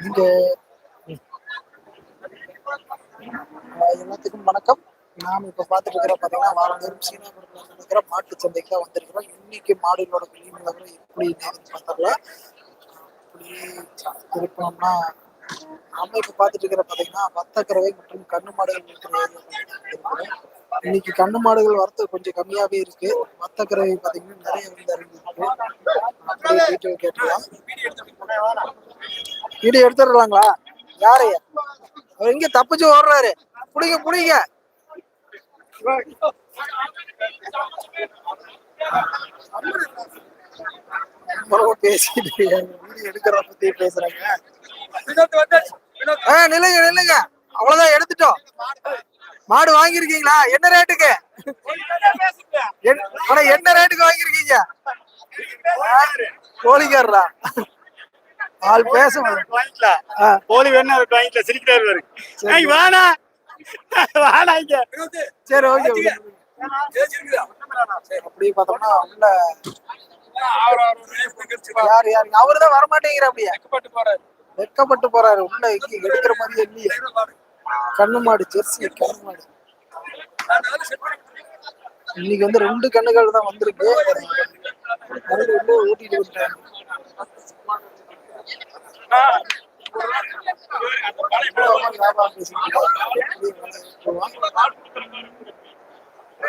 இங்க எல்லாத்துக்கும் வணக்கம். நாம் இப்ப பார்த்துட்டு இருக்கிற பாத்தீங்கன்னா வாரந்தோறும் சீனாபுரத்தில் நடக்கிற மாட்டு சந்தைக்கு தான் வந்திருக்கிறோம். இன்னைக்கு மாடுகளோட விலை நிலவரம் எப்படி நேரம் பார்த்தரலாம் அப்படியே திருப்பணம்னா நாம இப்ப பார்த்துட்டு இருக்கிற பாத்தீங்கன்னா வத்தக்கரவை மற்றும் கண்ணு மாடுகள் இருக்கிற இன்னைக்கு கண்ணு மாடுகள் வரத்து கொஞ்சம் கம்மியாவே இருக்கு. வத்தக்கரவை பாத்தீங்கன்னா நிறைய வந்து அறிஞ்சிருக்கு அப்படியே கேட்டுக்கலாம். வீடியோ எடுத்துடலாங்களா யாரையா அவர் எங்க தப்பிச்சு ஓடுறாரு. புடிங்க புடிங்க. ரொம்ப பேசிட்டு வீடியோ எடுக்கிறத பத்தி பேசுறாங்க. ஆ நில்லுங்க நில்லுங்க. அவ்வளவுதான் எடுத்துட்டோம். மாடு வாங்கியிருக்கீங்களா? என்ன ரேட்டுக்கு? என்- ஆனா என்ன ரேட்டுக்கு வாங்கியிருக்கீங்க? கோழிக்காரரா? ஆள் பேச. வாங்கிக்கலாம் கோழி வேணும் அவருக்கு வாங்கிக்கலாம் சிரிக்கிறாரு பாரு. வாடா. வாடா இங்க. சரி ஓகே அப்படி பார்த்தோம்னா உள்ள யார் யார்? அவர்தான் வர மாட்டேங்கிற அப்படியே. வெக்கப்பட்டு போறாரு. உள்ள எங்க எடுக்கிற மாதிரி இல்லையே. கண்ணு மாடு ஜெர்சி கண்ணு மாடு. இன்னைக்கு வந்து ரெண்டு கண்ணுகள் தான் வந்திருக்கு. ஊட்டிட்டு விட்டாங்க.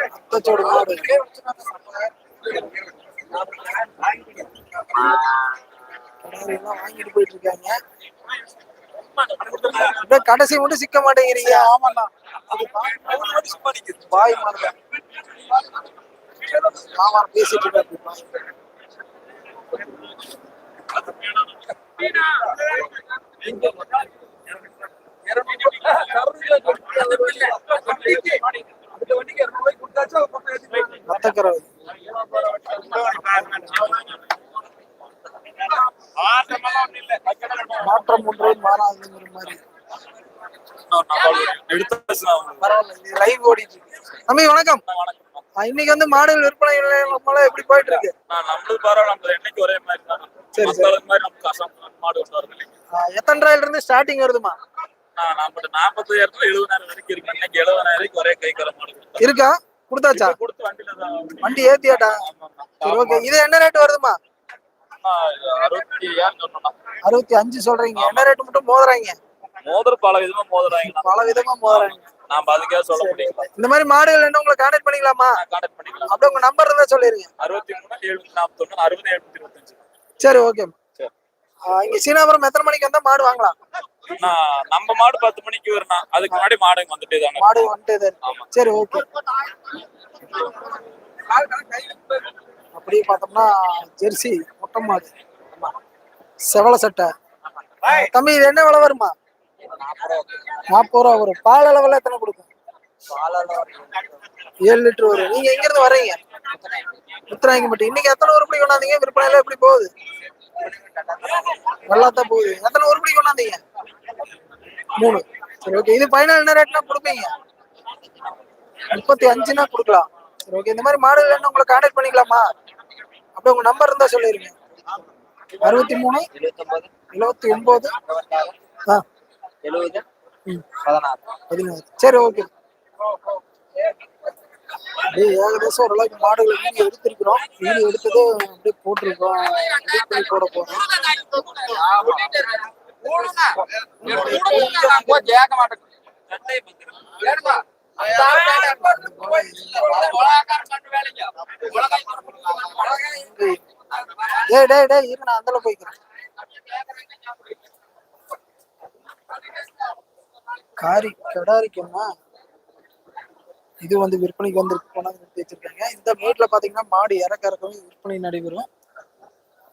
அத்தச்சோடு மாடு வாங்கிட்டு போயிட்டு இருக்காங்க. கடைசி மட்டும் சிக்க மாட்டேங்கிறீங்க ஆமாண்ணா பாய் மாடுதான் பேசிட்டு இருக்காரு மாற்றம் ஒன்றே மாறாதுங்கிற மாதிரி பரவாயில்ல லைவ் ஓடிட்டு. தம்பி வணக்கம். இன்னைக்கு வந்து மாடுகள் விற்பனை நம்மளாம் எப்படி போயிட்டு இருக்கு? நம்மளுக்கு பரவாயில்ல நம்ம என்னைக்கு ஒரே மாதிரி தான். சரி, சரி. எத்தனை ரூபாயில இருந்து ஸ்டார்டிங் வருதுமா நாற்பத்தாயிரத்துல எழுபதாயிரம் வரைக்கும் இருக்கு. இன்னைக்கு எழுபதாயிரம் வரைக்கும் ஒரே கை மாடு இருக்கா? கொடுத்தாச்சா? வண்டி ஏத்தியாட்டா? சரி ஓகே இது என்ன ரேட் வருதுமா அறுபத்தி அஞ்சு சொல்றீங்க. என்ன ரேட் மட்டும் மோதுறாங்க? மோதிர பல விதமா மோதுறாங்க. பல விதமா மோதுறாங்க. நாம அதுக்கே சொல்ல முடியும் இந்த மாதிரி மாடுகள் என்ன உங்களை கான்டாக்ட் பண்ணிக்கலாமா? கான்டாக்ட் பண்ணிக்கலாம். அப்படியே உங்க நம்பர் இருந்தா சொல்லிருங்க. அறுபத்தி மூணு எழுபத்தி நாற்பத்தொன்னு அறுபது எழுபத்தி இருபத்தஞ்சு. சரி ஓகே. இங்க சீனாபுரம் எத்தனை மணிக்கு வந்தா மாடு வாங்கலாம்? நம்ம மாடு பத்து மணிக்கு வரணும் அதுக்கு முன்னாடி மாடுங்க வந்துட்டே மாடு வந்துட்டு தான் இருக்கு. ஆமா. சரி ஓகே அப்படியே பார்த்தோம்னா ஜெர்சி மொட்டை மாடு. செவல சட்டை. தம்பி இது என்ன விலை வருமா? நாற்பது ரூபா. வரும். பால் அளவுல எத்தனை கொடுக்கும்? ஏழு லிட்டர் வரும். நீங்க எங்க இருந்து வர்றீங்க? உத்தராங்க மட்டும் இன்னைக்கு எத்தனை உருப்படி கொண்டாந்தீங்க? விற்பனை எல்லாம் எப்படி போகுது? நல்லா தான் போகுது. எத்தனை உருப்படி கொண்டாந்தீங்க? மூணு. சரி ஓகே இது ஃபைனல் என்ன ரேட்னா கொடுப்பீங்க? முப்பத்தி அஞ்சுனா கொடுக்கலாம். சரி ஓகே இந்த மாதிரி மாடல் என்ன உங்களை கான்டாக்ட் பண்ணிக்கலாமா? அப்படியே உங்க நம்பர் இருந்தா சொல்லிருங்க. அறுபத்தி மூணு எழுபத்தி ஒன்பது ஆ. எழுபது. பதினாறு பதினாறு. சரி ஓகே அப்படியே ஏகദേശம் ஓரளவுக்கு மாடுகள் வீடியோ எடுத்திருக்கிறோம். வீடியோ எடுத்தது அப்படியே போட்டிருக்கோம். Edit பண்ணி போட போறோம். இரு நான் அந்தல போய்க்கிறேன். காரி கடாரிக்கம்மா. இது வந்து விற்பனைக்கு வந்து கொண்டாந்து நிறுத்தி வச்சிருக்காங்க. இந்த மீட்ல பாத்தீங்கன்னா மாடு இறக்க இறக்கவும் விற்பனை நடைபெறும்.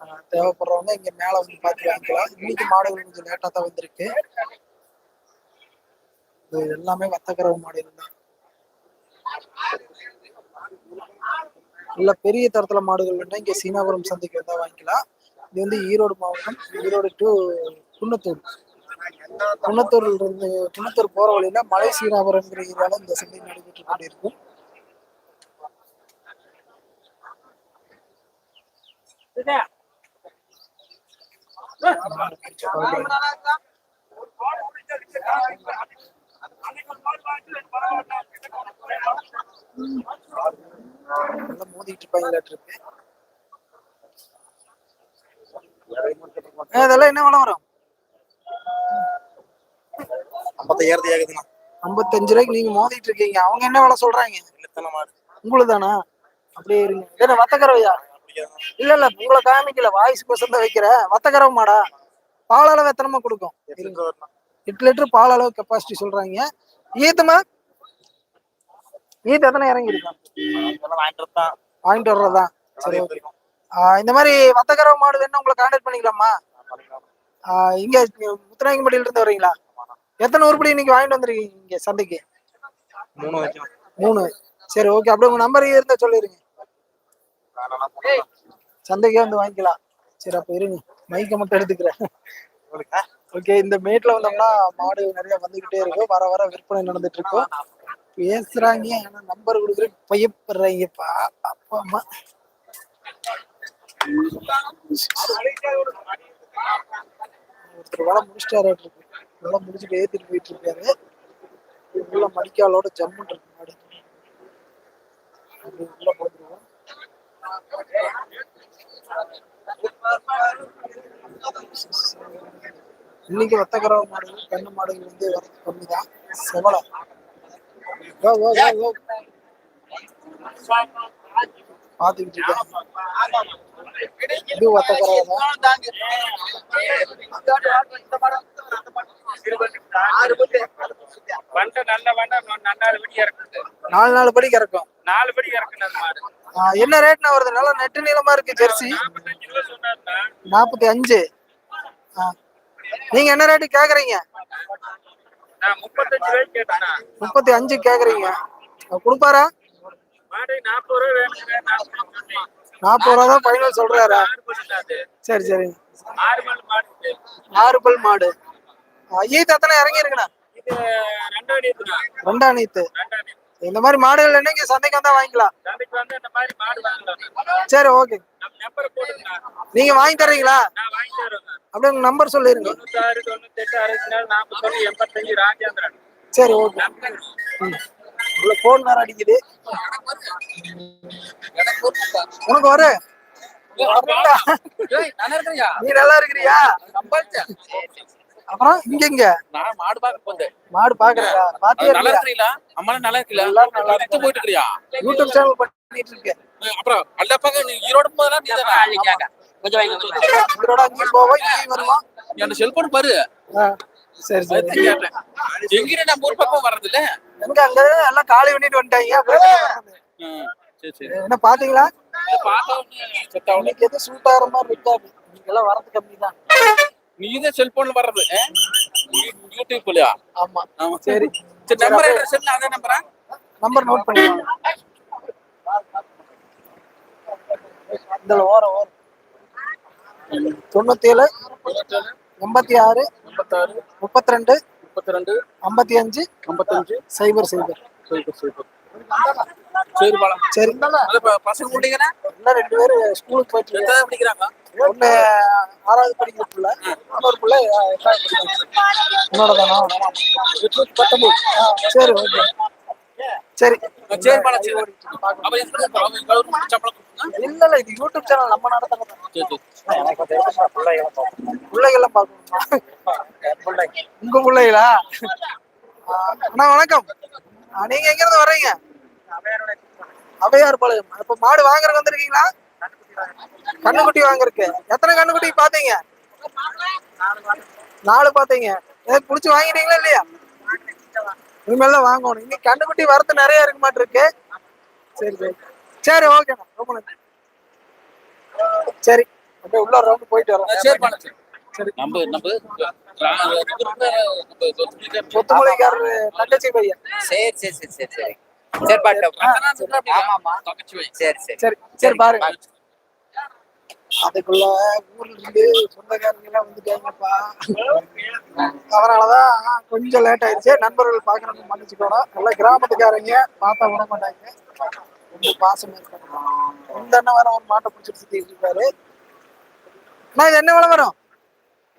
ஆஹ் தேவைப்படுறவங்க இங்க மேல வந்து பார்த்து வாங்கிக்கலாம். இன்னைக்கு மாடுகள் கொஞ்சம் லேட்டா தான் வந்திருக்கு. இது எல்லாமே வத்தக்கரவு மாடுகள் தான். இல்ல பெரிய தரத்துல மாடுகள் வேணா இங்க சீனாபுரம் சந்தைக்கு வந்தா வாங்கிக்கலாம். இது வந்து ஈரோடு மாவட்டம் ஈரோடு டு குன்னத்தூர். குணத்தூர்ல இருந்து குணத்தூர் போற வழியில மலை சீராபுரம்ங்கிற ஏரியால இந்த சந்தை நடைபெற்று கொண்டிருக்கும். மோதிட்டு இருப்பாங்களாட்டு இருக்கு. இதெல்லாம் என்ன வளம் வரும்? ஐம்பத்தாயிரத்தி ஆகுதுண்ணா ஐம்பத்தஞ்சு ரூபாய்க்கு நீங்க மோதிட்டு இருக்கீங்க அவங்க என்ன வேலை சொல்றாங்க உங்களுதானா அப்படியே இருங்க என்ன வத்தக்கரவையா இல்ல இல்ல உங்களை காமிக்கல வாய்ஸ் பசந்த வைக்கிற வத்தக்கரவை மாடா பால் அளவு எத்தனமா கொடுக்கும் எட்டு லிட்டர் பால் அளவு கெப்பாசிட்டி சொல்றாங்க ஈத்தமா ஈத்து எத்தனை இறங்கி இருக்கான் வாங்கிட்டு வர்றதுதான் வர்றதா சரி இந்த மாதிரி வத்தக்கரவை மாடு வேணும் உங்களை கான்டாக்ட் பண்ணிக்கலாமா இங்க முத்துராயங்கம்பட்டியில இருந்து வரீங்களா எத்தனை உருப்படி இன்னைக்கு வாங்கிட்டு வந்திருக்கீங்க இங்க சந்தைக்கு? மூணு மூணு. சரி ஓகே அப்படியே உங்க நம்பர் இருந்தா சொல்லிருங்க. சந்தைக்கே வந்து வாங்கிக்கலாம். சரி அப்ப இருங்க. மைக்க மட்டும் எடுத்துக்கிறேன். ஓகே இந்த மேட்ல வந்தோம்னா மாடு நிறைய வந்துகிட்டே இருக்கும். வர வர விற்பனை நடந்துட்டு இருக்கும். பேசுறாங்க ஆனா நம்பர் கொடுக்குற பயப்படுறாங்கப்பா. அப்பா அம்மா. ஒருத்தர் வேலை முடிச்சிட்டாரு. இருக்கு வேலை முடிச்சுட்டு ஏற்றிட்டு போயிட்டு இருக்காரு. உள்ள மடிக்காலோட ஜம்முன் இருக்கு மாடி. அப்படி உள்ள போட்டுருவோம் இன்னைக்கு வத்தக்கரவ மாடுகள் கண்ணு மாடுகள் வந்து வரது கம்மி தான் செவலை. வா, பாத்துக்கிட்டு இருக்கேன். வண்டை நல்ல வண்டை படி இறக்குது. நாலு நாலு படி கறக்கும். நாலு படி மாடு. ஆ, என்ன ரேட்னா வருது? நல்லா நெட்டு நீளமா இருக்கு ஜெர்சி. நாற்பத்தி அஞ்சு. நீங்க என்ன ரேட்டு கேக்குறீங்க? முப்பத்தி அஞ்சு கேக்குறீங்க. கொடுப்பாரா? நாற்பது ரூபா தான் ஃபைனல் சொல்றாரா? சரி சரி. ஆறு பல் மாடு. ஆ, ஈத்து எத்தனை இறங்கி இருக்குண்ணா ரெண்டா நீத்து இந்த மாதிரி மாடுகள் என்னைக்கு சந்தைக்கு வந்தா வாங்கிக்கலாம். சரி ஓகே நீங்க வாங்கி தர்றீங்களா? அப்படியே உங்க நம்பர் சொல்லிருங்க. சரி ஓகே உள்ள போன் வேற அடிக்குது. உனக்கு வரு. நீ நல்லா இருக்கிறியா? அப்புறம் இங்க இங்க நான் மாடு பார்க்க போந்தேன் மாடு பாக்குறா பாத்தியா நல்லா இல்லையா? இருக்கிறீங்களா? அம்மாலாம் நல்லா இருக்கீங்களா? எல்லாரும் நல்லா இழுத்து போயிட்டு இருக்கிறியா யூடியூப் சேனல் பண்ணிட்டு இருக்கேன். அப்புறம் அல்லப்பாங்க நீ ஈரோடு போதெல்லாம் நீ தானே? போவோம் இங்கேயும் வருவோம். என் செல்போன் பாரு. சரி சரி. எங்கிட்ட நம்ம ஊர் பக்கம் வர்றது இல்ல எங்க அங்க எல்லாம் காலி பண்ணிட்டு வந்துட்டாங்க. அப்புறம் சரி சரி. என்ன பாத்தீங்களா? ஒண்ணு செட் ஆகிற மாதிரி இருக்காது நீங்க எல்லாம் வரது கம்மி தான் நீ தான் செல்போன்ல வர்றது யூடியூப்லயா? ஆமா. ஆமா. சரி. சரி நம்பர் அட்ரஸ் என்ன அதே நம்பரா நம்பர் நோட் பண்ணிக்கலாம் இந்த ஓரம் ஓரம் தொண்ணூத்தி ஏழு எண்பத்தி ஆறு எண்பத்தாறு முப்பத்தி ரெண்டு முப்பத்தி ரெண்டு ஐம்பத்தி அஞ்சு ஐம்பத்தஞ்சு. சைபர் சைபர். சூப்பர் சூப்பர் சரி பாலா. சரி. பசங்க பிடிக்கிறேன் இன்னும் ரெண்டு பேரும் ஸ்கூலுக்கு போயிட்டு படிக்கிறாங்க? ஒண்ணு ஆறாவது படிக்கிற பிள்ளை இன்னொரு பிள்ளை. உன்னோட தானா சரி ஓகே. சரி. இல்ல இல்ல இது யூடியூப் சேனல் நம்ம சரி பிள்ளைகள்லாம் பார்க்கணுமா உங்க பிள்ளைகளா? அண்ணா வணக்கம். நீங்க எங்க இருந்து வர்றீங்க? அவையார் பாளையம். இப்ப மாடு வாங்குறதுக்கு வந்திருக்கீங்களா? கண்ணுக்குட்டி வாங்குறதுக்கு. எத்தனை கண்ணுக்குட்டி பாத்தீங்க நாலு பாத்தீங்க ஏதாவது புடிச்சு வாங்கிட்டீங்களா இல்லையா? இனிமேல் தான் வாங்கணும். இன்னைக்கு கண்ணுக்குட்டி வரத்து நிறைய இருக்க மாட்டிருக்கு. சரி சரி. சரி ஓகேண்ணா ரொம்ப நன்றி. சரி. அப்படியே உள்ள ரவுண்ட் போயிட்டு வரோம். சரி பாலா சரி சரி. நம்ம நம்ம கொத்துமலைக்காரர் தங்கச்சி பையன். சரி சரி சரி சரி சரி. சரி பாட்டு. சரி சரி சரி. சரி பாருங்க. அதுக்குள்ள ஊர்ல இருந்து சொந்தக்காரங்க எல்லாம் வந்துட்டாங்கப்பா. அதனாலதான் கொஞ்சம் லேட் ஆயிடுச்சு. நண்பர்கள் பாக்குறவங்க மன்னிச்சுக்கோணும் நல்ல கிராமத்துக்காரங்க பார்த்தா விட மாட்டாங்க. ரொம்ப பாசமா இருக்காங்க இந்த அண்ணன் வர ஒரு மாட்டை பிடிச்சிட்டு சுத்திட்டு இருக்காரு. அண்ணா இது என்ன விலை வரும்?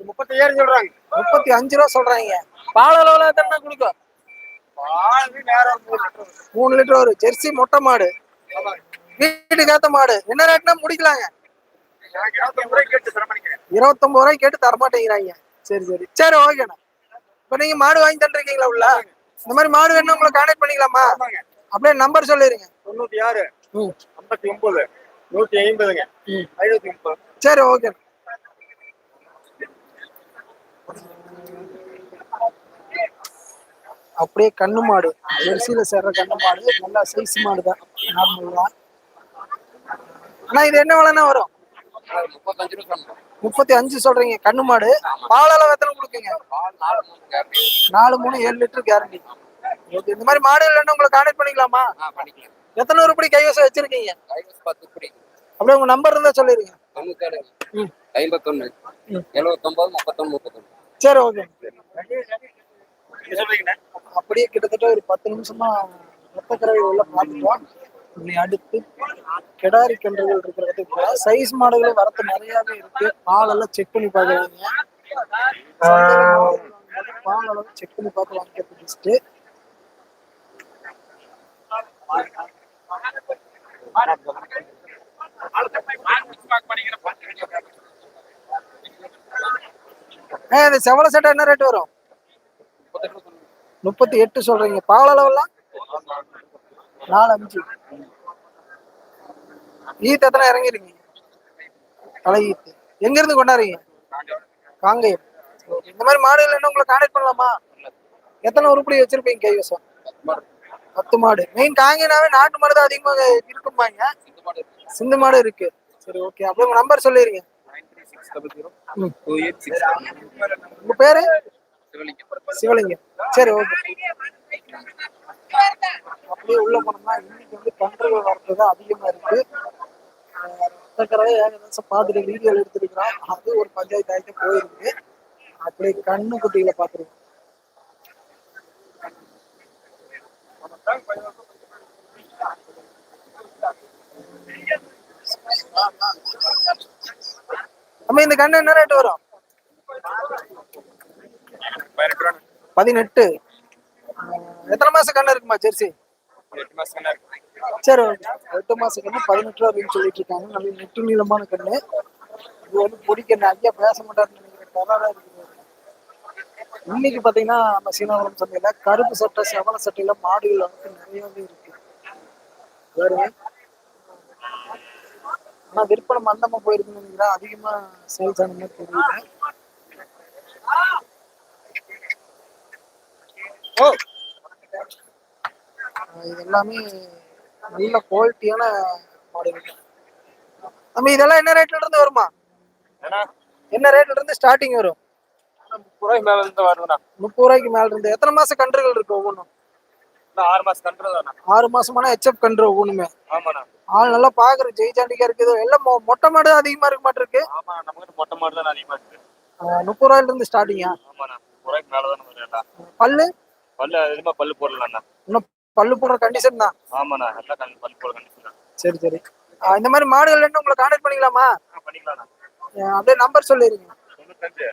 முப்பத்தி ஏழு சொல்றாங்க. முப்பத்தி அஞ்சு ரூபா சொல்றாங்க. பால் அளவுல எத்தனை கொடுக்கும் மூணு லிட்டர் வரும். ஜெர்சி மொட்டை மாடு. வீட்டுக்கு ஏத்த மாடு. என்ன ரேட்னா முடிக்கலாங்க. இருபத்தொன்பது ரூபாய் கேட்டு தர தரமாட்டேங்கிறாங்க. சரி சரி. சரி ஓகேண்ணா இப்ப நீங்க மாடு வாங்கி தந்துருக்கீங்களா உள்ள? இந்த மாதிரி மாடு வேணும் உங்களை கான்டாக்ட் பண்ணிக்கலாமா? அப்படியே நம்பர் சொல்லிருங்க. தொண்ணூத்தி ஆறு. ஐம்பத்தி ஒன்பது நூத்தி ஐம்பதுங்க. ஐநூத்தி முப்பது சரி ஓகே அப்படியே கண்ணு மாடு. ஜெர்சியில சேர்ற கண்ணு மாடு. நல்லா சைஸ் மாடு தான். நார்மல். தான் ஆனா இது என்ன விலைன்னா வரும்? முப்பத்தஞ்சு ரூபா சொன்னோம் முப்பத்தி அஞ்சு சொல்றீங்க. கண்ணு மாடு. பால் அளவு எத்தனை கொடுக்குங்க பால் நாலு மூணு ஏழு லிட்டர் கேரண்டி ஓகே. இந்த மாதிரி மாடு இல்லைன்னா உங்களை கான்டாக்ட் பண்ணிக்கலாமா? எத்தனை உருப்படி கைவசம் வச்சிருக்கீங்க? அப்படியே உங்க நம்பர் இருந்தா சொல்லிருங்க. ஐம்பத்தொன்னு. எழுபத்தொன்பது முப்பத்தொன்னு முப்பத்தொன்னு. சரி ஓகே. அப்படியே கிட்டத்தட்ட ஒரு பத்து நிமிஷமா ரத்தக்கரவை உள்ள பார்த்துட்டோம். இதனை அடுத்து கெடாரி கன்றுகள் கூட சைஸ் மாடுகளும் வரத்து நிறையவே இருக்கு. பாலெல்லாம் செக் பண்ணி பார்க்குறாங்க. பாலெல்லாம் செக் பண்ணி பார்த்து வாங்கிக்கிறது பெஸ்ட்டு இந்த செவல சட்டை என்ன ரேட் வரும்? முப்பத்தி எட்டு சொல்றீங்க. பால் அளவெல்லாம்? நாலு அஞ்சு. ஈத்து எத்தனை இறங்கிருக்கீங்க? தலை எங்க இருந்து கொண்டாடுறீங்க? காங்கேயம். இந்த மாதிரி மாடுகள் என்ன உங்களை கான்டாக்ட் பண்ணலாமா? எத்தனை உருப்படி வச்சிருப்பீங்க கைவசம்? பத்து மாடு. மெயின் காங்கேயனாவே நாட்டு மாடு தான் அதிகமாக இருக்கும்பாங்க. சிந்து மாடு இருக்கு. சரி ஓகே அப்படியே உங்க நம்பர் சொல்லிருங்க. உங்க பேரு? சிவலிங்கம். சரி ஓகே அப்படியே உள்ள போனோம்னா இன்னைக்கு வந்து கன்றுகள் வர்றது அதிகமா இருக்கு. ரத்தக்கரை ஏகദേശம் பார்த்துட்டு வீடியோ எடுத்துருக்கிறோம் அது ஒரு பஞ்சாயத்து ஆகிட்டு போயிருக்கு. அப்படியே கண்ணு குட்டிகளை பாத்துருக்கோம் நம்ம இந்த கண்ணு என்ன ரேட் வரும்? பதினெட்டு. எத்தனை மாசம் கண்ணு இருக்குமா ஜெர்சி? சரி எட்டு மாசம் கண்ணு பதினெட்டு ரூபா அப்படின்னு சொல்லிட்டு இருக்காங்க. நல்ல நெட்டு நீளமான கண்ணு. இது வந்து பொடி கண்ணு. ஐயா பேச மாட்டாருன்னு நினைக்கிறேன். இருக்குது. இன்னைக்கு பாத்தீங்கன்னா நம்ம சீனாவரம் சந்தையில கருப்பு சட்டை செவல சட்டையில மாடுகள் வந்து நிறையவே இருக்கு. பாருங்க ஆனா விற்பனை மந்தமா போயிருக்குன்னு நினைக்கிறேன். அதிகமா சேல்ஸ் ஆன மாதிரி தெரியல. ஓ! இது எல்லாமே நல்ல குவாலிட்டியான மாடுகள் நம்ம இதெல்லாம் என்ன ரேட்ல இருந்து வருமா? என்ன ரேட்ல இருந்து ஸ்டார்டிங் வரும்? முப்பது ரூபாய்க்கு மேல இருந்து வருதுண்ணா. முப்பது ரூபாய்க்கு மேல இருந்து எத்தனை மாசம் கன்றுகள் இருக்கு ஒவ்வொன்றும்? ஆறு மாசம் கண்டுறதாண்ணா ஆறு மாசமான ஹெச்எப் கன்று ஒவ்வொன்றுமே. ஆமாண்ணா. ஆள் நல்லா பாக்குற ஜெய்சாண்டிக்கா இருக்குது. எல்லாம் மொட்டை மாடு அதிகமா இருக்க மாட்டிருக்கு. ஆமா நம்மகிட்ட மொட்டை மாடு தான் அதிகமா இருக்கு. முப்பது ரூபாயில இருந்து ஸ்டார்டிங்கா ஆமாண்ணா முப்பது ரூபாய்க்கு மேல தான் பல்லு? பல்லு அதிகமா பல்லு போடலாம்ண்ணா? இன்னும் பல்லு போடுற கண்டிஷன் தான். ஆமாண்ணா எல்லாம் கண் பல்லு போட கண்டிப்பா சரி சரி. இந்த மாதிரி மாடுகள் என்ன உங்களை கான்டாக்ட் பண்ணிக்கலாமா? பண்ணிக்கலாம்ண்ணா. அப்படியே நம்பர் சொல்லிருங்க தொண்ணூத்தஞ்சு.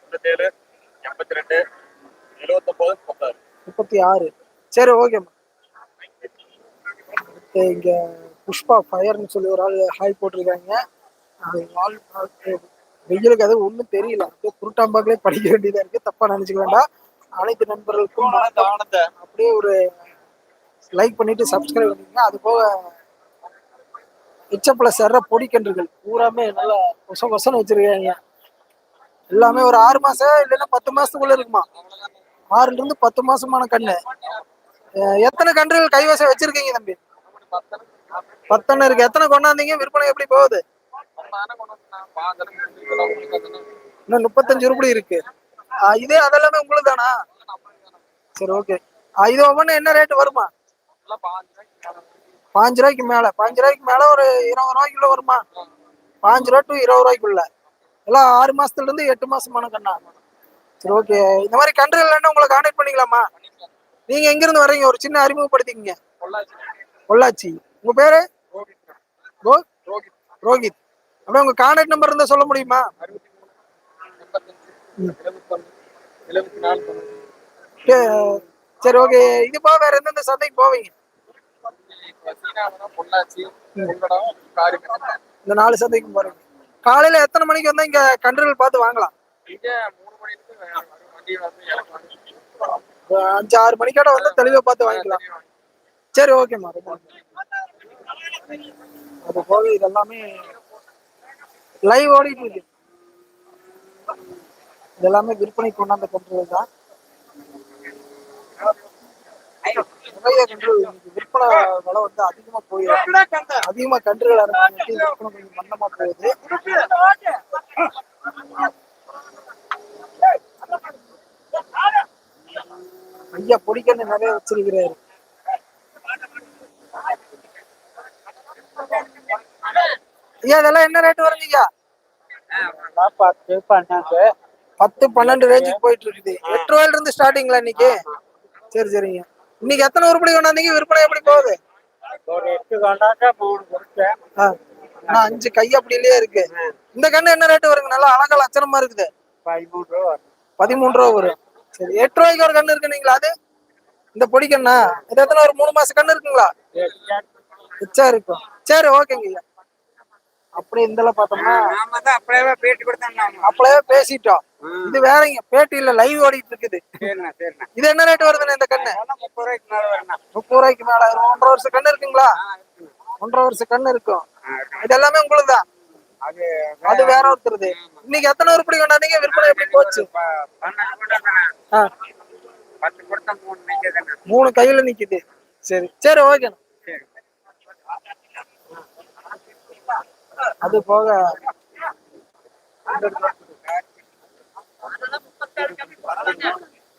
தொண்ணூத்தேழு எண்பத்தி ரெண்டு எழுபத்தொன்பது முப்பத்தாறு. முப்பத்தி ஆறு. சரி ஓகேம்மா இங்க புஷ்பா ஃபயர்னு சொல்லி ஒரு ஆள் ஹாய் போட்டிருக்காங்க. அது ஆள் வெயிலுக்கு அது ஒன்றும் தெரியல. அப்படியே குருட்டாம்பாக்கிலே படிக்க வேண்டியதா இருக்கு. தப்பா நினைச்சுக்க வேண்டாம். அனைத்து நண்பர்களுக்கும் ஆனந்த அப்படியே ஒரு லைக் பண்ணிட்டு சப்ஸ்கிரைப் பண்ணிக்கங்க. அது போக எச்சப்பல சர்ற பொடிக்கன்றுகள். பூராமே நல்லா கொச கொசன்னு வச்சிருக்காங்க. எல்லாமே ஒரு ஆறு மாசம் இல்லைன்னா பத்து மாசத்துக்குள்ள இருக்குமா? ஆறுல இருந்து பத்து மாசமான கண்ணு. எத்தனை கன்றுகள் கைவசம் வச்சிருக்கீங்க தம்பி? பத்தனை இருக்கு. எத்தனை கொண்டாந்தீங்க? விற்பனை எப்படி போகுது? இன்னும் முப்பத்தஞ்சு ரூபாய் இருக்கு. இதே அதெல்லாமே உங்களுக்கு தானா? சரி ஓகே இது ஒவ்வொன்றும் என்ன ரேட் வருமா? பாஞ்சு ரூபாய்க்கு மேல. பாஞ்சு ரூபாய்க்கு மேல ஒரு இருபது ரூபாய்க்குள்ள வருமா? பாஞ்சு ரூபா டு இருபது ரூபாய்க்குள்ள. எல்லாம் ஆறு மாசத்துல இருந்து எட்டு மாசமான கண்ணா. சரி ஓகே இந்த மாதிரி கன்றுகள் உங்களை கான்டாக்ட் பண்ணிக்கலாமா? நீங்க எங்க இருந்து வர்றீங்க? ஒரு சின்ன அறிமுகப்படுத்திக்கங்க. பொள்ளாச்சி. உங்க பேரு? கோ ரோஹித். அப்படியே உங்க கான்டாக்ட் நம்பர் இருந்தா சொல்ல முடியுமா எழுபத்தொன்னு எழுபத்தி நாலு தொண்ணூறு சே- சரி ஓகே. இது போக வேற எந்தெந்த சந்தைக்கு போவீங்க? இந்த நாலு சந்தைக்கு போறீங்க. காலையில எத்தனை மணிக்கு வந்தா இங்க கன்றுகள் பார்த்து வாங்கலாம்? அஞ்சு ஆறு மணிக்கோட வந்து தெளிவா பார்த்து வாங்கிக்கலாம். சரி ஓகேம்மா ரொம்ப அது போக இது எல்லாமே லைவ் ஓடிட்டு இருக்கு. இதெல்லாமே விற்பனை கொண்டாந்த கன்றுகள் தான் நிறைய கன்று விற்பனை விலை வந்து அதிகமா போயிருக்கு அதிகமா கன்றுகள் இறங்கிட்டு விற்பனை கொஞ்சம் மந்தமா போகுது. ஐயா பொடிக்கண்ணு நிறைய வச்சிருக்கிறாரு. ஐயா இதெல்லாம் என்ன ரேட் வருதுங்க ஐயா? பத்து பன்னெண்டு பத்து பன்னெண்டு ரேஞ்சுக்கு போயிட்டு இருக்குது எட்டு ரூபாயில இருந்து ஸ்டார்டிங்களா இன்னைக்கு சரி சரிங்க. இன்னைக்கு எத்தனை உருப்படி கொண்டாந்தீங்க? விற்பனை எப்படி போகுது? அஞ்சு கை அப்படிலேயே இருக்கு. இந்த கண்ணு என்ன ரேட் வருங்க? நல்லா அழகா லட்சணமா இருக்குது. பதிமூணு ரூபா வரும். சரி எட்டு ரூபாய்க்கு ஒரு கண்ணு இருக்குங்களா அது? இந்த பொடி கண்ணா? இது எத்தனை ஒரு மூணு மாசம் கண்ணு இருக்குங்களா? மிச்சா இருக்கும். சரி ஓகேங்க ஐயா அப்படி இந்த பார்த்தோம்னா நாம தான் அப்படியே பேட்டி கொடுத்தோம் அப்பளவே பேசிட்டோம். இது வேறங்க பேட்டி இல்ல லைவ் ஓடிட்டு இருக்குது. இது என்ன ரேட் வருதுண்ணே இந்த கண்ணு? முப்பது ரூபாய்க்கு மேல வரணும் முப்பது ரூபாய்க்கு மேல. ஒன்றரை வருஷம் கண்ணு இருக்குங்களா? ஒன்றரை வருஷம் கண்ணு இருக்கும். இது எல்லாமே உங்களுக்கு தான் அது வேற ஒருத்தருது. இன்னைக்கு எத்தனை உருப்படி கொண்டாந்தீங்க? விற்பனை எப்படி போச்சு? மூணு கையில நிக்குது. சரி சரி ஓகேண்ணா. அது போக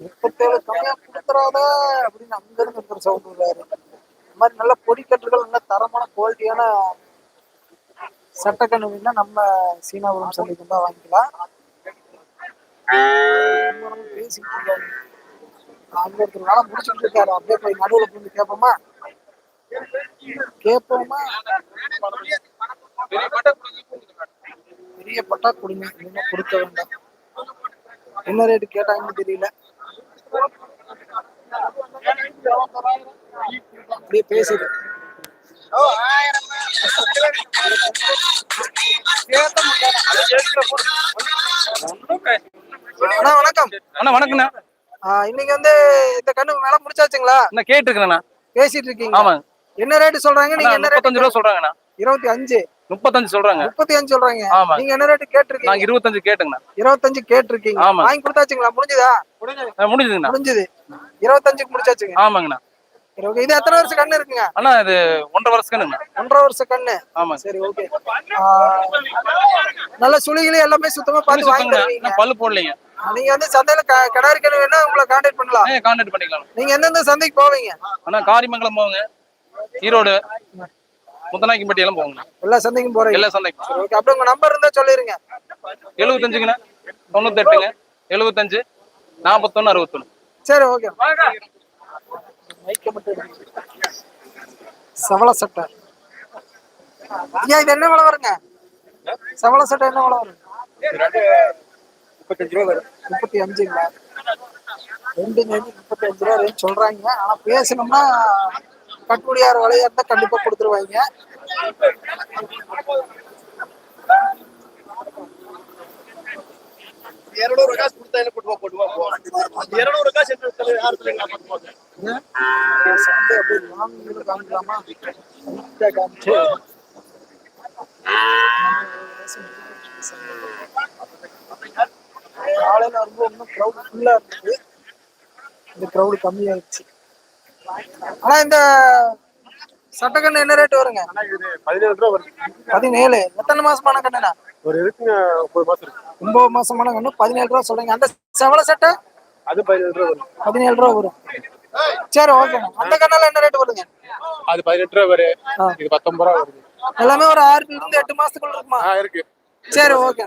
முப்பத்தேழு கம்மியா கொடுத்துறாத அப்படின்னு அங்க இருந்து ஒருத்தர் சவுண்ட் விடுறாரு இந்த மாதிரி நல்ல பொடிக்கட்டுகள் நல்ல தரமான குவாலிட்டியான சட்டக்கண்ணு வேணா நம்ம சீனாபுரம் சந்தைக்கு தான் வாங்கிக்கலாம். ரொம்ப நேரம் அங்க ஒருத்தர் முடிச்சுட்டு இருக்காரு. அப்படியே போய் நடுவில் போய் கேட்போமா? கேட்போமா? பெரிய பட்டா கொடுங்க இன்னும் கொடுக்க வேண்டாம். என்ன ரேட்டு கேட்டாங்கன்னு தெரியல. அப்படியே பேசுது அண்ணா வணக்கம். அண்ணா வணக்கண்ணா இன்னைக்கு வந்து இந்த கண்ணு வேலை முடிச்சாச்சுங்களா? நான் கேட்டுருக்கேண்ணா. பேசிட்டு இருக்கீங்க ஆமாங்க. என்ன ரேட்டு சொல்றாங்க? நீங்க என்ன ரூபா ரேட் சொல்றாங்கண்ணா. இருபத்தி அஞ்சு. முப்பத்தஞ்சு சொல்றாங்க. முப்பத்தி அஞ்சு சொல்றாங்க. ஆமா. நீங்க என்ன ரேட்டு கேட்டிருக்கீங்க? நாங்க இருபத்தஞ்சு கேட்டுங்கண்ணா. இருபத்தஞ்சு கேட்டிருக்கீங்க. ஆமா. வாங்கி கொடுத்தாச்சுங்களா? முடிஞ்சுதா? முடிஞ்சுதுங்கண்ணா. முடிஞ்சது. இருபத்தஞ்சுக்கு முடிச்சாச்சுங்க. ஆமாங்கண்ணா. சரி ஓகே இது எத்தனை வருஷம் கண்ணு இருக்குங்க? அண்ணா இது ஒன்றரை வருஷத்துக்குண்ணா ஒன்றரை வருஷம் கண்ணு. ஆமாங்க. சரி ஓகே நல்ல சுழிகளே எல்லாமே சுத்தமா பார்த்து வாங்கி சுத்தங்கண்ணா. தருவீங்க. இன்னும் பல்லு போடலைங்க. நீங்க வந்து சந்தையில க- கிடாரி கண்ணு வேணா உங்களை கான்டாக்ட் பண்ணலாம். கான்டாக்ட் பண்ணிக்கலாம். நீங்க எந்தெந்த சந்தைக்கு போவீங்க? அண்ணா காரிமங்கலம் போங்க ஈரோடு. முத்தநாய்க்கும்பட்டி எல்லாம் போங்கண்ணா எல்லா சந்தைக்கும் போறீங்க? எல்லா சந்தைக்கும். ஓகே அப்படி உங்க நம்பர் இருந்தா சொல்லிருங்க. எழுபத்தஞ்சுங்கண்ணா தொண்ணூத்தெட்டுங்க. எழுபத்தஞ்சு நாற்பத்தொன்னு அறுபத்தொன்னு சரி ஓகே. சவள சட்டை. ஐயா இது என்ன விலை வருங்க? சவள சட்டை என்ன விலை வரும் முப்பத்தஞ்சு ரூபா வரும். முப்பத்தி அஞ்சுங்களா? ரெண்டு நெஞ்சு முப்பத்தி அஞ்சு ரூபா ரேஞ்ச் சொல்றாங்க. ஆனா பேசணும்னா கட்டுப்படியார் விலையா இருந்தா கண்டிப்பா கொடுத்துருவாங்க. இருநூறு காசு கொடுத்தா என்ன போட்டுவா போட்டுவா இருநூறு காசு எடுத்து யாரு சொல்லுங்க சண்டை அப்படியே லாங் காமிக்கலாமா? காமிச்சு. காலையில வரும்போது இன்னும் க்ரௌட் ஃபுல்லா இருந்தது இந்த க்ரௌடு கம்மியாயிடுச்சு. ஆனா இந்த சட்டக்கண்ணு என்ன ரேட் வருங்க? பதினேழு ரூபா வருது. பதினேழு. எத்தனை மாசமான கண்ணுண்ணா? ஒரு இருக்குங்க முப்பது மாசம் இருக்கு. ஒன்பது மாசமான கண்ணு பதினேழு ரூபா சொல்றீங்க. அந்த செவல சட்டை? அது பதினேழு ரூபா வரும் பதினேழு ரூபா வரும். சரி ஓகேண்ணா அந்த கண்ணால என்ன ரேட் வருங்க அது பதினெட்டு ரூபா வரும். இது பத்தொன்பது ரூபா வருது. எல்லாமே ஒரு ஆறுல இருந்து எட்டு மாசத்துக்குள்ள இருக்குமா? இருக்கு. சரி ஓகே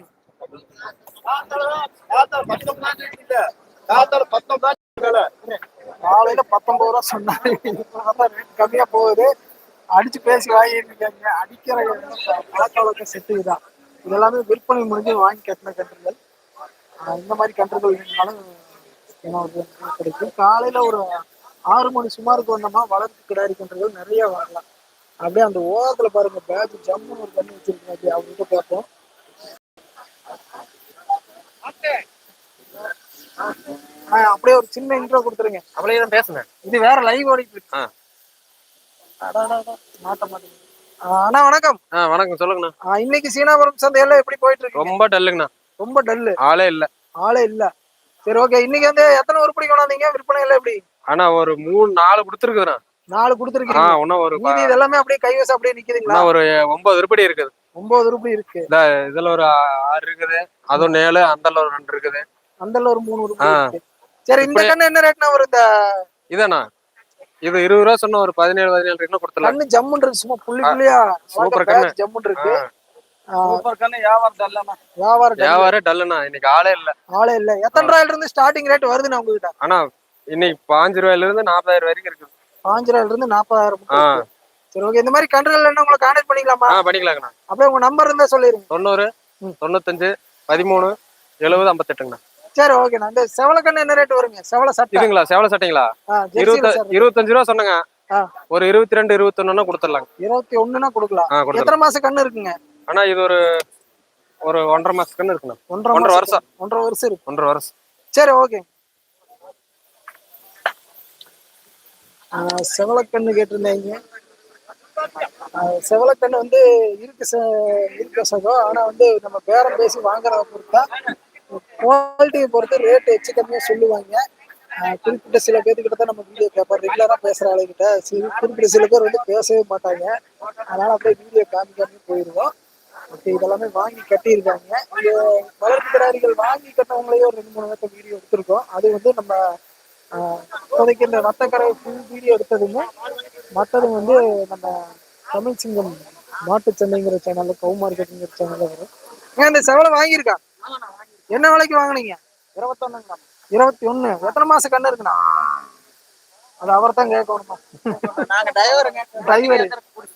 காலையில பத்தொன்பது ரூபா சொன்னாரு. ரேட் கம்மியா போகுது. அடிச்சு பேசி வாங்கிட்டு இருக்காங்க. அடிக்கிற பழக்க வழக்கம் செட்டு தான் இது எல்லாமே விற்பனை முடிஞ்சு வாங்கி கட்டின கன்றுகள். இந்த மாதிரி கன்றுகள் வேணும்னாலும் கிடைக்கும். காலையில ஒரு ஆறு மணி சுமாருக்கு வந்தோம்னா வளர்ப்பு கிடாரி கன்றுகள் நிறைய வாங்கலாம். அப்படியே அந்த ஓரத்துல பாருங்க பேக் ஜம்முன்னு ஒரு பண்ணி வச்சிருக்கீங்க அப்படியே அவங்ககிட்ட பார்ப்போம். அப்படியே ஒரு சின்ன இன்ட்ரோ கொடுத்துருங்க. அவளே தான் பேசுனேன். இது வேற லைவ் ஓடிட்டு இருக்கு. மாட்ட அண்ணா வணக்கம். வணக்கம். சொல்லுங்கண்ணா. இன்னைக்கு சீனாபுரம் சந்தையெல்லாம் எப்படி போயிட்டு இருக்கு? ரொம்ப டல்லுங்கண்ணா. ரொம்ப டல்லு. ஆளே இல்ல. ஆளே இல்ல. சரி ஓகே இன்னைக்கு வந்து எத்தனை உருப்படி கொண்டாந்தீங்க? விற்பனை எல்லாம் எப்படி? ஆனா ஒரு மூணு நாலு கொடுத்துருக்குதுண்ணா. நாலு கொடுத்துருக்கீங்க. இன்னும் ஒரு மீதி இது எல்லாமே அப்படியே கைவசம் அப்படியே நிக்குதுங்களா? ஒரு ஒன்பது உருப்படி இருக்குது. ஒன்பது உருப்படி இருக்கு. இதுல ஒரு ஆறு இருக்குது. அதுவும் ஏழு அந்தல ஒரு ரெண்டு இருக்குது. அந்தல ஒரு மூணு உருப்படி சரி இந்த கண்ணு என்ன ரேட்னா வரும் இந்த இதாண்ணா. இது இருபது ரூபா சொன்ன ஒரு பதினேழு பதினேழு இருக்குன்னு கொடுத்துடலாம். கண்ணு ஜம்முன்னு இருக்கு சும்மா புள்ளி புள்ளியா சூப்பர் கண்ணு. ஜம்முன்னு இருக்கு சூப்பர் கண்ணு வியாபாரம் இல்லாம வியாபாரம். வியாபாரம் டல்லுண்ணா. இன்னைக்கு ஆளே இல்ல. ஆளே இல்ல. எத்தனை ரூபாயில இருந்து ஸ்டார்டிங் ரேட் வருதுண்ணா உங்ககிட்ட? ஆனா இன்னைக்கு பாஞ்சு ரூபாயில இருந்து நாற்பதாயிரம் வரைக்கும் இருக்குது பாஞ்சு ரூபாயில இருந்து நாற்பதாயிரம் சரி ஓகே இந்த மாதிரி கன்றுகள் என்ன உங்களை கான்டாக்ட் பண்ணிக்கலாமா? ஆ பண்ணிக்கலாங்கண்ணா. அப்படியே உங்க நம்பர் இருந்தா சொல்லிருங்க. தொண்ணூறு. தொண்ணூத்தஞ்சு பதிமூணு எழுபது ஐம்பத்தெட்டுங்கண்ணா. சரி ஓகேண்ணா இந்த செவலக்கண்ணு என்ன ரேட் வருங்க? செவல சட்டை. இதுங்களா செவல சட்டைங்களா? இருபத்த இருபத்தஞ்சு ரூபா சொன்னங்க. ஒரு இருபத்தி ரெண்டு இருபத்தொன்னு கொடுத்துடலாங்க இருபத்தி ஒண்ணுனா கொடுக்கலாம் எத்தனை மாசம் கண்ணு இருக்குங்க? ஆனா இது ஒரு ஒரு ஒன்றரை மாசத்துக்குன்னு இருக்குண்ணா. ஒன்றரை ஒன்றரை மாசம் வருஷம். ஒன்றரை வருஷம் இருக்கு. ஒன்றரை வருஷம். சரி ஓகே செவலக்கண்ணு கேட்டிருந்தீங்க. செவலக்கண்ணு வந்து இருக்கு இருக்கு சகோ ஆனா வந்து நம்ம பேரம் பேசி வாங்குறத பொறுத்தா குவாலிட்டியை பொறுத்து ரேட் எச்சு கம்மியாக சொல்லுவாங்க. குறிப்பிட்ட சில பேர்த்துக்கிட்ட தான் நம்ம வீடியோ கேட்போம் ரெகுலராக பேசுற ஆளுகிட்ட சில குறிப்பிட்ட சில பேர் வந்து பேசவே மாட்டாங்க. அதனால் அப்படியே வீடியோ காமிக்காமே போயிடுவோம் ஓகே இதெல்லாமே வாங்கி கட்டியிருக்காங்க. இது வளர்ப்பு கிடாரிகள் வாங்கி கட்டவங்களையும் ஒரு ரெண்டு மூணு பேர்த்த வீடியோ எடுத்திருக்கோம். அது வந்து நம்ம இப்போதைக்கு இந்த ரத்தக்கரை ஃபுல் வீடியோ எடுத்ததுங்க மற்றது வந்து நம்ம தமிழ் சிங்கம் மாட்டு சந்தைங்கிற சேனலில் கவு மார்க்கெட்டுங்கிற சேனல்ல வரும். ஏன் இந்த செவலை வாங்கியிருக்கா? என்ன விலைக்கு வாங்குனீங்க? இருபத்தொன்னு. இருபத்தி ஒண்ணு எத்தனை மாசம் கண்ணு இருக்குண்ணா? அது அவர் தான் கேட்கணுமா டிரைவர்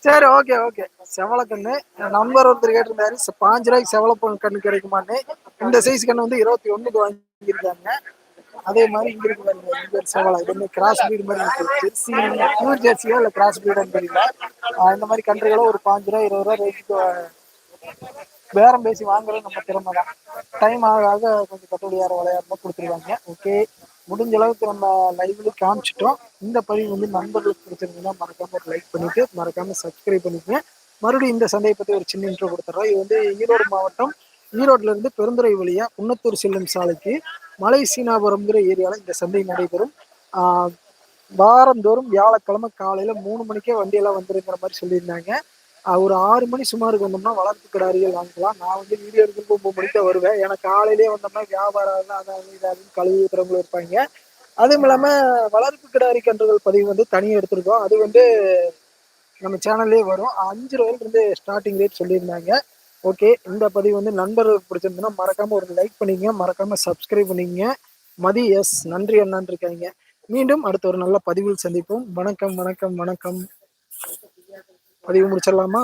சரி ஓகே ஓகே செவல கண்ணு. நம்பர் ஒருத்தர் கேட்டிருந்தாரு பாஞ்சு ரூபாய்க்கு செவல கண்ணு கிடைக்குமான்னு. இந்த சைஸ் கண்ணு வந்து இருபத்தி ஒண்ணுக்கு வாங்கியிருக்காங்க. அதே மாதிரி இங்க இருக்கு இங்க ஒரு செவலை இது வந்து கிராஸ் பிரீடு மாதிரி ஜெர்சி பியூர் ஜெர்சியா இல்ல கிராஸ் பிரீடான்னு தெரியல. இந்த மாதிரி கன்றுகளும் ஒரு பாஞ்சு ரூபா இருபது ரூபா ரேட்டுக்கு பேரம் பேசி வாங்குறது நம்ம திறமை தான். டைம் ஆக ஆக கொஞ்சம் கட்டுப்படியார விளையாடுமா கொடுத்துருவாங்க. ஓகே முடிஞ்ச அளவுக்கு நம்ம லைவ்ல காமிச்சிட்டோம். இந்த பதிவு வந்து நண்பர்களுக்கு பிடிச்சிருந்தீங்கன்னா மறக்காம ஒரு லைக் பண்ணிட்டு மறக்காம சப்ஸ்கிரைப் பண்ணிக்கோங்க. மறுபடியும் இந்த சந்தையை பத்தி ஒரு சின்ன இன்ட்ரோ கொடுத்துட்றோம் இது வந்து ஈரோடு மாவட்டம் ஈரோட்ல இருந்து பெருந்துறை வழியா குன்னத்தூர் செல்லும் சாலைக்கு மலை சீனாபுரம்ங்கிற ஏரியால இந்த சந்தை நடைபெறும். வாரந்தோறும் வியாழக்கிழமை காலையில மூணு மணிக்கே வண்டியெல்லாம் வந்துருங்கிற மாதிரி சொல்லியிருந்தாங்க. ஒரு ஆறு மணி சுமாருக்கு வந்தோம்னா வளர்ப்பு கிடாரிகள் வாங்கலாம். நான் வந்து வீடியோ எடுக்கிறதுக்கு ஒன்பது மணிக்கு தான் வருவேன். ஏன்னா காலையிலேயே வந்தோம்னா வியாபாரம் அதாவது இதாவது கழுவி ஊத்துறவங்களும் இருப்பாங்க அதுவும் இல்லாம வளர்ப்பு கிடாரி கன்றுகள் பதிவு வந்து தனியாக எடுத்திருக்கோம். அது வந்து நம்ம சேனல்லே வரும். அஞ்சு ரூபாயில இருந்து ஸ்டார்டிங் ரேட் சொல்லியிருந்தாங்க. ஓகே இந்த பதிவு வந்து நண்பர்களுக்கு பிடிச்சிருந்ததுன்னா மறக்காம ஒரு லைக் பண்ணிங்க மறக்காம சப்ஸ்கிரைப் பண்ணிங்க மதி எஸ். நன்றி அண்ணான் இருக்காங்க. மீண்டும் அடுத்த ஒரு நல்ல பதிவில் சந்திப்போம். வணக்கம் வணக்கம் வணக்கம். பதிவு முடிச்சிடலாமா?